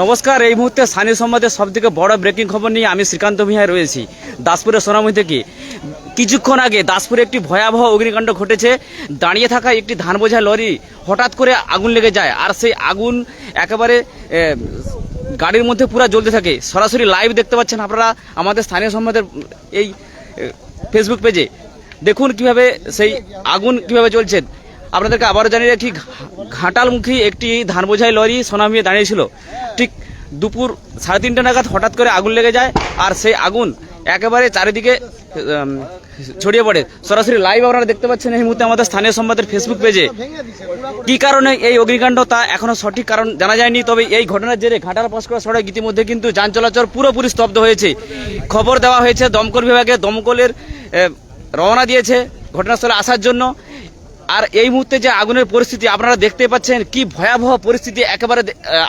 নমস্কার এই মুহূর্তে স্থানীয় সম্বাদের সব থেকে বড় ব্রেকিং খবর নিয়ে আমি শ্রীকান্ত ভিহায় রয়েছি। দাসপুরের সোনামুই থেকে। কিছুক্ষণ আগে দাসপুরে একটি ভয়াবহ অগ্নিকাণ্ড ঘটেছে। দাঁড়িয়ে থাকা একটি ধান বোঝা লরি হঠাৎ করে আগুন লেগে যায়। আর সেই আগুন একেবারে গাড়ির মধ্যে পুরো জ্বলতে থাকে। সরাসরি লাইভ দেখতে পাচ্ছেন আপনারা আমাদের স্থানীয় সম্বাদের এই ফেসবুক পেজে দেখুন কীভাবে সেই আগুন কীভাবে চলছে আপনাদেরকে আবারও জানিয়ে ঘা- ঘাটালমুখী একটি ধান বোঝাই লরি সোনামিয়ে দাঁড়িয়েছিল। ঠিক দুপুর সাড়ে তিনটে নাগাদ হঠাৎ করে আগুন লেগে যায় আর সেই আগুন একেবারে চারিদিকে ছড়িয়ে পড়ে। সরাসরি লাইভ আপনারা দেখতে পাচ্ছেন এই মুহূর্তে আমাদের স্থানীয় সংবাদের ফেসবুক পেজে কি কারণে এই অগ্নিকাণ্ড তা এখনও সঠিক কারণ জানা যায়নি, তবে এই ঘটনার জেরে ঘাটাল পাঁশকুড়া সড়ক ইতিমধ্যে কিন্তু যান চলাচল পুরোপুরি স্তব্ধ হয়েছে। খবর দেওয়া হয়েছে, দমকল বিভাগে দমকলের রওনা দিয়েছে ঘটনাস্থলে আসার জন্য। আর এই মুহূর্তে যে আগুনের পরিস্থিতি, আপনারা দেখতে পাচ্ছেন কি ভয়াবহ পরিস্থিতি একেবারে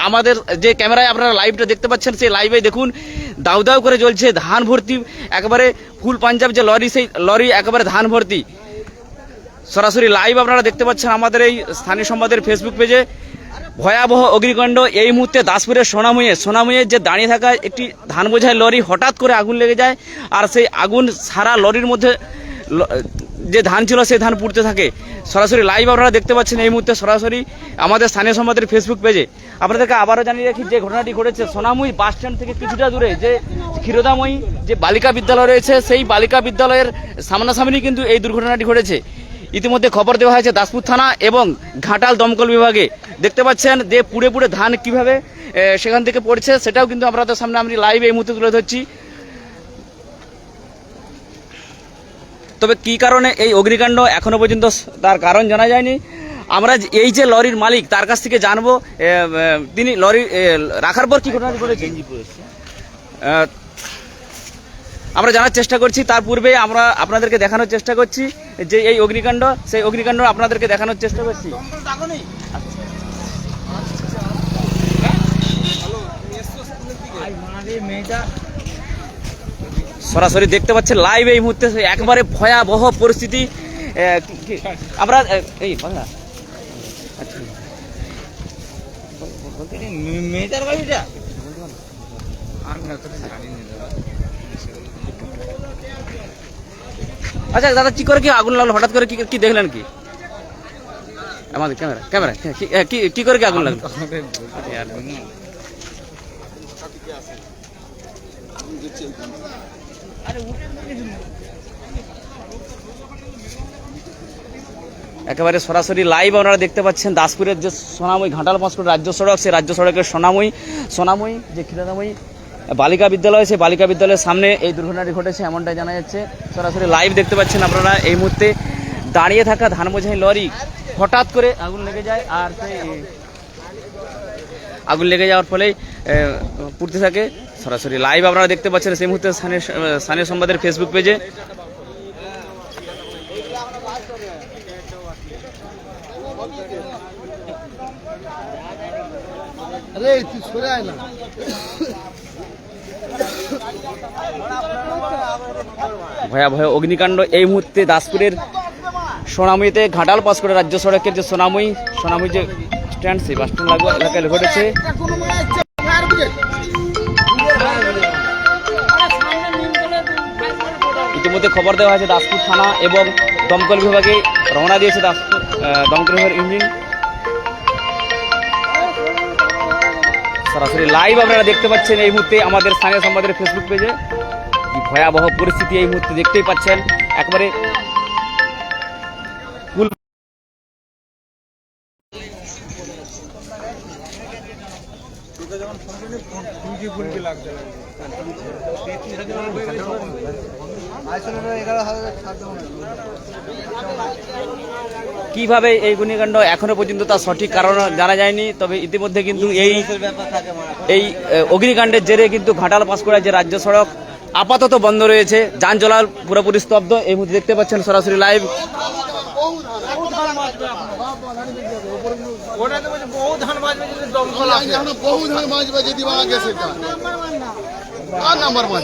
আমাদের যে ক্যামেরায় আপনারা লাইভটা দেখতে পাচ্ছেন, সেই লাইভে দেখুন, দাউ দাউ করে জ্বলছে ধান ভর্তি, একেবারে ফুল পাঞ্জাব যে লরি সেই লরি একেবারে ধান ভর্তি। সরাসরি লাইভ আপনারা দেখতে পাচ্ছেন আমাদের এই স্থানীয় সংবাদের ফেসবুক পেজে ভয়াবহ অগ্নিকাণ্ড, এই মুহূর্তে দাসপুরের সোনামুয়ে সোনামুয়ে যে দাঁড়িয়ে থাকা একটি ধান বোঝায় লরি হঠাৎ করে আগুন লেগে যায়, আর সেই আগুন সারা লরির মধ্যে যে ধান ছিল, সেই ধান পুড়তে থাকে। সরাসরি লাইভ আপনারা দেখতে পাচ্ছেন এই মুহূর্তে সরাসরি আমাদের স্থানীয় সংবাদের ফেসবুক পেজে আপনাদেরকে আবারও জানিয়ে রাখি, যে ঘটনাটি ঘটেছে সোনামুই বাস স্ট্যান্ড থেকে কিছুটা দূরে, যে ক্ষীরোদাময়ী যে বালিকা বিদ্যালয় রয়েছে, সেই বালিকা বিদ্যালয়ের সামনাসামনি কিন্তু এই দুর্ঘটনাটি ঘটেছে। ইতিমধ্যে খবর দেওয়া হয়েছে দাসপুর থানা এবং ঘাটাল দমকল বিভাগে। দেখতে পাচ্ছেন যে পুড়ে পুড়ে ধান কীভাবে সেখান থেকে পড়ছে, সেটাও কিন্তু আপনাদের সামনে আমি লাইভ এই মুহূর্তে তুলে ধরছি। তবে কি কারণে এই অগ্নিকাণ্ড এখনও পর্যন্ত তার কারণ জানা যায়নি আমরা এই যে লরির মালিক তার কাছ থেকে জানব তিনি লরি রাখার পর কি ঘটনাটি ঘটেছে আমরা জানার চেষ্টা করছি তার পূর্বে আমরা আপনাদেরকে দেখানোর চেষ্টা করছি যে এই অগ্নিকাণ্ড সেই অগ্নিকাণ্ড আপনাদেরকে দেখানোর চেষ্টা করছি সরাসরি দেখতে পাচ্ছেন লাইভ এই মুহূর্তে একবারে ভয়াবহ পরিস্থিতি। আমরা এই আচ্ছা দাদা, কি করে, কি আগুন লাগল? হঠাৎ করে কি দেখলেন কি? আমাদের ক্যামেরা ক্যামেরা, কি- কি করে, কি আগুন লাগল? একেবারে সরাসরি লাইভ আপনারা দেখতে পাচ্ছেন দাসপুরের যে সোনাময়ী ঘাটাল পাঁচকুড় রাজ্য সড়ক, সেই রাজ্য সড়কের সোনাময়ী সোনাময়ী যে ক্ষীরাদাময়ী বালিকা বিদ্যালয়, সেই বালিকা বিদ্যালয়ের সামনে এই দুর্ঘটনাটি ঘটেছে, এমনটাই জানা যাচ্ছে। সরাসরি লাইভ দেখতে পাচ্ছেন আপনারা এই মুহূর্তে দাঁড়িয়ে থাকা ধান বোঝাই লরি হঠাৎ করে আগুন লেগে যায় আর সেই আগুন লেগে যাওয়ার ফলে পুড়তে থাকে। সরাসরি লাইভ আপনারা দেখতে পাচ্ছেন সেই মুহূর্তে স্থানীয় সংবাদের ফেসবুক পেজে ভয়াবহ অগ্নিকাণ্ড এই মুহূর্তে দাসপুরের সোনামুইতে ঘাটাল পাস করে রাজ্য সড়কের যে সোনামুই সোনামুই যে স্ট্যান্ড সেই বাস স্ট্যান্ড লাগোয়া এলাকায় ঘটেছে। ইতিমধ্যে খবর দেওয়া হয়েছে দাসপুর থানা এবং দমকল বিভাগে রওনা দিয়েছে দাসপুর দমকল বিভাগের ইঞ্জিন। সরাসরি লাইভ আপনারা দেখতে পাচ্ছেন এই মুহূর্তে আমাদের স্থানীয় সংবাদের ফেসবুক পেজে ভয়াবহ পরিস্থিতি এই মুহূর্তে দেখতেই পাচ্ছেন। একবারে কীভাবে এই গুণিকাণ্ড এখনও পর্যন্ত তার সঠিক কারণ জানা যায়নি তবে ইতিমধ্যে কিন্তু এই এই অগ্নিকাণ্ডের জেরে কিন্তু ঘাটাল পাঁশকুড়া যে রাজ্য সড়ক আপাতত বন্ধ রয়েছে। যান চলার পুরোপুরি স্তব্ধ। এই মুহূর্তে দেখতে পাচ্ছেন সরাসরি লাইভ ওটা তো বলছে বহু ধান বাজবে যদি দমকল আসে বহু ধান বাজে দিবা গেছে আর নাম্বার মাছ